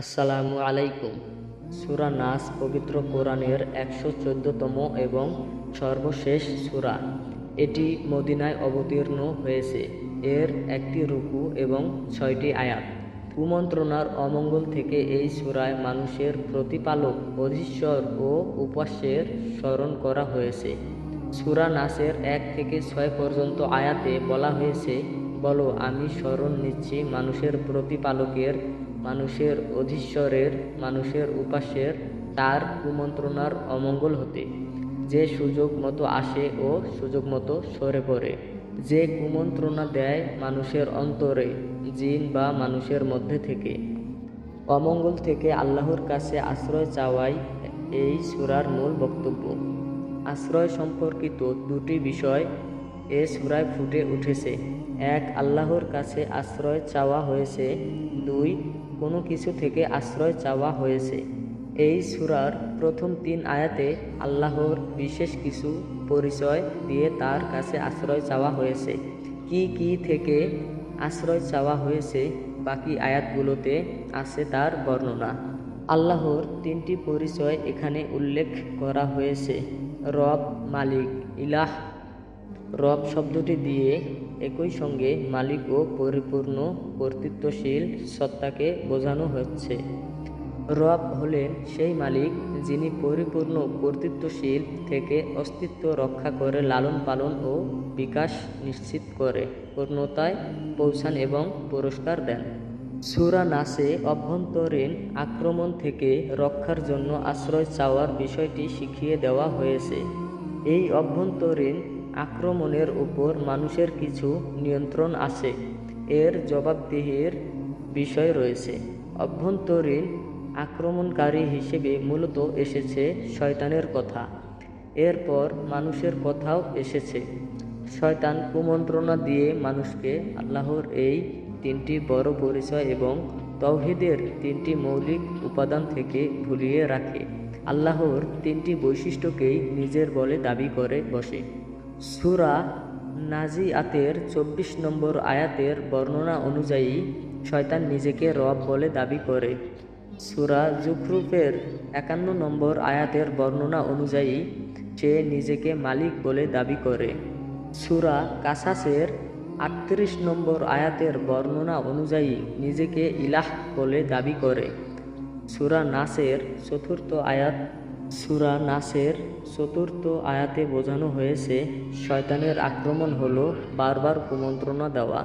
আসসালামু আলাইকুম। সূরা নাস পবিত্র কোরআনের একশো চোদ্দতম এবং সর্বশেষ সূরা। এটি মদিনায় অবতীর্ণ হয়েছে। এর একটি রুকু এবং ছয়টি আয়াত। কুমন্ত্রণার অমঙ্গল থেকে এই সূরায় মানুষের প্রতিপালক, অধীশ্বর ও উপাস্যের স্মরণ করা হয়েছে। সূরা নাসের এক থেকে ছয় পর্যন্ত আয়াতে বলা হয়েছে, বলো, আমি স্মরণ নিচ্ছি মানুষের প্রতিপালকের মানুষের অধীশ্বরের, মানুষের উপাস্যের তার কুমন্ত্রণার অমঙ্গল হতে। যে সুযোগ মতো আসে ও সুযোগ মতো সরে পড়ে। যে কুমন্ত্রণা দেয় মানুষের অন্তরে, জিন বা মানুষের মধ্যে থেকে। অমঙ্গল থেকে আল্লাহর কাছে আশ্রয় চাওয়াই এই সুরার মূল বক্তব্য। আশ্রয় সম্পর্কিত দুটি বিষয় এ সূরায় ফুটে উঠেছে। এক, আল্লাহর কাছে আশ্রয় চাওয়া হয়েছে। দুই, কোনো কিছু থেকে আশ্রয় চাওয়া হয়েছে। এই সূরার প্রথম তিন আয়াতে আল্লাহর বিশেষ কিছু পরিচয় দিয়ে তার কাছে আশ্রয় চাওয়া হয়েছে। কি কি থেকে আশ্রয় চাওয়া হয়েছে বাকি আয়াতগুলোতে আছে তার বর্ণনা। আল্লাহর তিনটি পরিচয় এখানে উল্লেখ করা হয়েছে। রব, মালিক, ইলাহ রব শব্দটি দিয়ে একই সঙ্গে মালিক ও পরিপূর্ণ কর্তৃত্বশীল সত্তাকে বোঝানো হচ্ছে। রব হলেন সেই মালিক যিনি পরিপূর্ণ কর্তৃত্বশীল থেকে অস্তিত্ব রক্ষা করে লালন পালন ও বিকাশ নিশ্চিত করে, পূর্ণতায় পৌঁছান এবং পুরস্কার দেন। সুরা নাসে অভ্যন্তরীণ আক্রমণ থেকে রক্ষার জন্য আশ্রয় চাওয়ার বিষয়টি শিখিয়ে দেওয়া হয়েছে। এই অভ্যন্তরীণ আক্রমণের উপর মানুষের কিছু নিয়ন্ত্রণ আছে। এর জবাবদিহির বিষয় রয়েছে। অভ্যন্তরীণ আক্রমণকারী হিসেবে মূলত এসেছে শয়তানের কথা। এরপর মানুষের কথাও এসেছে। শয়তান কুমন্ত্রণা দিয়ে মানুষকে আল্লাহর এই তিনটি বড় পরিচয় এবং তৌহিদের তিনটি মৌলিক উপাদান থেকে ভুলিয়ে রাখে। আল্লাহর তিনটি বৈশিষ্ট্যকেই নিজের বলে দাবি করে বসে। সুরা নাজিআতের চব্বিশ নম্বর আয়াতের বর্ণনা অনুযায়ী শয়তান নিজেকে রব বলে দাবি করে। সুরা জুখরুফের একান্ন নম্বর আয়াতের বর্ণনা অনুযায়ী সে নিজেকে মালিক বলে দাবি করে। সুরা কাসাসের আটত্রিশ নম্বর আয়াতের বর্ণনা অনুযায়ী নিজেকে ইলাহ বলে দাবি করে। সুরা নাসের চতুর্থ আয়াত সুরা নাসের চতুর্থ আয়াতে বোঝানো হয়েছে, শয়তানের আক্রমণ হল বারবার কুমন্ত্রণা দেওয়া।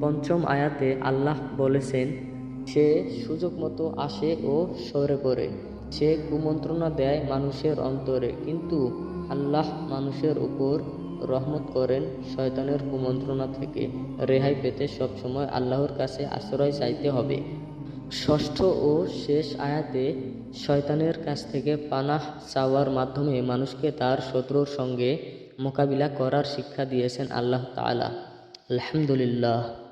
পঞ্চম আয়াতে আল্লাহ বলেছেন, সে সুযোগ মতো আসে ও সরে পড়ে। সে কুমন্ত্রণা দেয় মানুষের অন্তরে, কিন্তু আল্লাহ মানুষের উপর রহমত করেন শয়তানের কুমন্ত্রণা থেকে। রেহাই পেতে সবসময় আল্লাহর কাছে আশ্রয় চাইতে হবে। ষষ্ঠ ও শেষ আয়াতে শয়তানের কাছ থেকে পানাহ চাওয়ার মাধ্যমে মানুষকে তার শত্রুর সঙ্গে মোকাবিলা করার শিক্ষা দিয়েছেন আল্লাহ তালা আলহামদুলিল্লাহ।